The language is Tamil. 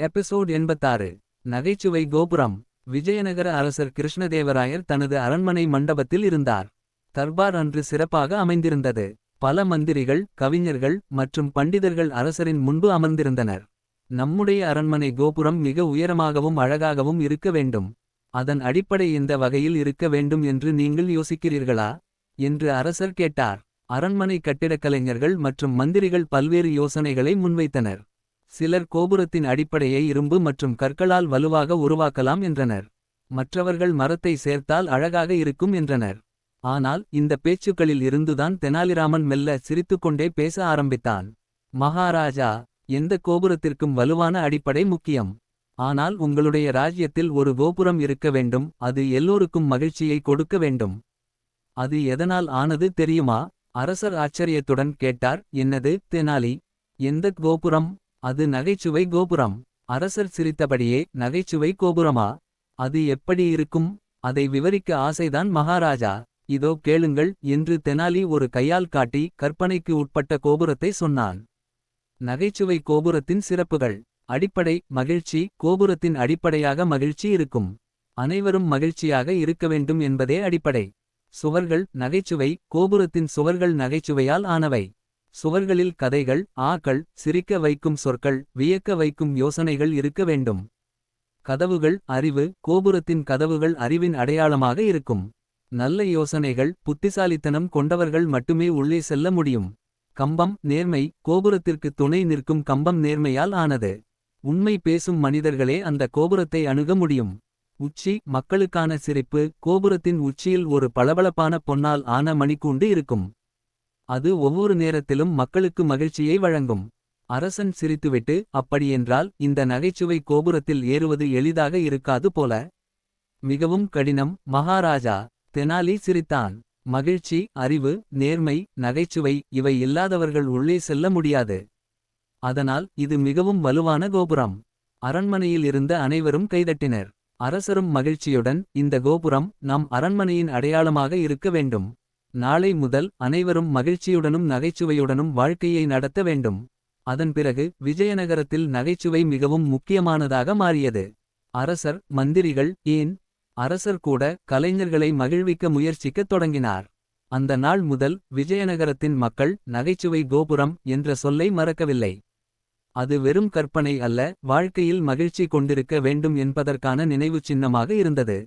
எபிசோட் எண்பத்தாறு. நகைச்சுவை கோபுரம். விஜயநகர அரசர் கிருஷ்ணதேவராயர் தனது அரண்மனை மண்டபத்தில் இருந்தார். தர்பார் அன்று சிறப்பாக அமைந்திருந்தது. பல மந்திரிகள் கவிஞர்கள் மற்றும் பண்டிதர்கள் அரசரின் முன்பு அமர்ந்திருந்தனர். நம்முடைய அரண்மனை கோபுரம் மிக உயரமாகவும் அழகாகவும் இருக்க வேண்டும். அதன் அடிப்படை இந்த வகையில் இருக்க வேண்டும் என்று நீங்கள் யோசிக்கிறீர்களா? என்று அரசர் கேட்டார். அரண்மனை கட்டிடக் கலைஞர்கள் மற்றும் மந்திரிகள் பல்வேறு யோசனைகளை முன்வைத்தனர். சிலர் கோபுரத்தின் அடிப்படையை இரும்பு மற்றும் கற்களால் வலுவாக உருவாக்கலாம் என்றனர். மற்றவர்கள் மரத்தை சேர்த்தால் அழகாக இருக்கும் என்றனர். ஆனால் இந்த பேச்சுக்களில் இருந்துதான் தெனாலிராமன் மெல்ல சிரித்துக்கொண்டே பேச ஆரம்பித்தான். மகாராஜா எந்த கோபுரத்திற்கும் வலுவான அடிப்படை முக்கியம். ஆனால் உங்களுடைய ராஜ்யத்தில் ஒரு கோபுரம் இருக்க வேண்டும். அது எல்லோருக்கும் மகிழ்ச்சியை கொடுக்க வேண்டும். அது எதனால் ஆனது தெரியுமா? அரசர் ஆச்சரியத்துடன் கேட்டார். என்னது தெனாலி? எந்த கோபுரம்? அது நகைச்சுவை கோபுரம். அரசர் சிரித்தபடியே நகைச்சுவை கோபுரமா? அது எப்படி இருக்கும்? அதை விவரிக்க ஆசைதான் மகாராஜா. இதோ கேளுங்கள் என்று தெனாலி ஒரு கையால் காட்டி கற்பனைக்கு உட்பட்ட கோபுரத்தை சொன்னான். நகைச்சுவை கோபுரத்தின் சிறப்புகள். அடிப்படை மகிழ்ச்சி கோபுரத்தின் அடிப்படையாக மகிழ்ச்சி இருக்கும். அனைவரும் மகிழ்ச்சியாக இருக்க வேண்டும் என்பதே அடிப்படை. சுவர்கள் நகைச்சுவை கோபுரத்தின் சுவர்கள் நகைச்சுவையால் ஆனவை. சுவர்களில் கதைகள் ஆக்கள் சிரிக்க வைக்கும் சொற்கள் வியக்க வைக்கும் யோசனைகள் இருக்க வேண்டும். கதவுகள் அறிவு கோபுரத்தின் கதவுகள் அறிவின் அடையாளமாக இருக்கும். நல்ல யோசனைகள் புத்திசாலித்தனம் கொண்டவர்கள் மட்டுமே உள்ளே செல்ல முடியும். கம்பம் நேர்மை கோபுரத்திற்கு துணை நிற்கும் கம்பம் நேர்மையால் ஆனது. உண்மை பேசும் மனிதர்களே அந்த கோபுரத்தை அணுக முடியும். உச்சி மக்களுக்கான சிரிப்பு கோபுரத்தின் உச்சியில் ஒரு பளபளப்பான பொன்னால் ஆன மணிக்கூண்டு இருக்கும். அது ஒவ்வொரு நேரத்திலும் மக்களுக்கு மகிழ்ச்சியை வழங்கும். அரசன் சிரித்துவிட்டு அப்படியென்றால் இந்த நகைச்சுவை கோபுரத்தில் ஏறுவது எளிதாக இருக்காது போல. மிகவும் கடினம் மகாராஜா. தெனாலி சிரித்தான். மகிழ்ச்சி அறிவு நேர்மை நகைச்சுவை இவை இல்லாதவர்கள் உள்ளே செல்ல முடியாது. அதனால் இது மிகவும் வலுவான கோபுரம். அரண்மனையில் இருந்த அனைவரும் கைதட்டினர். அரசரும் மகிழ்ச்சியுடன் இந்த கோபுரம் நம் அரண்மனையின் அடையாளமாக இருக்க வேண்டும். நாளை முதல் அனைவரும் மகிழ்ச்சியுடனும் நகைச்சுவையுடனும் வாழ்க்கையை நடத்த வேண்டும். அதன் பிறகு விஜயநகரத்தில் நகைச்சுவை மிகவும் முக்கியமானதாக மாறியது. அரசர் மந்திரிகள் ஏன்? அரசர் கூட கலைஞர்களை மகிழ்விக்க முயற்சிக்கத் தொடங்கினார். அந்த நாள் முதல் விஜயநகரத்தின் மக்கள் நகைச்சுவை கோபுரம் என்ற சொல்லை மறக்கவில்லை. அது வெறும் கற்பனை அல்ல வாழ்க்கையில் மகிழ்ச்சி கொண்டிருக்க வேண்டும் என்பதற்கான நினைவுச் சின்னமாக இருந்தது.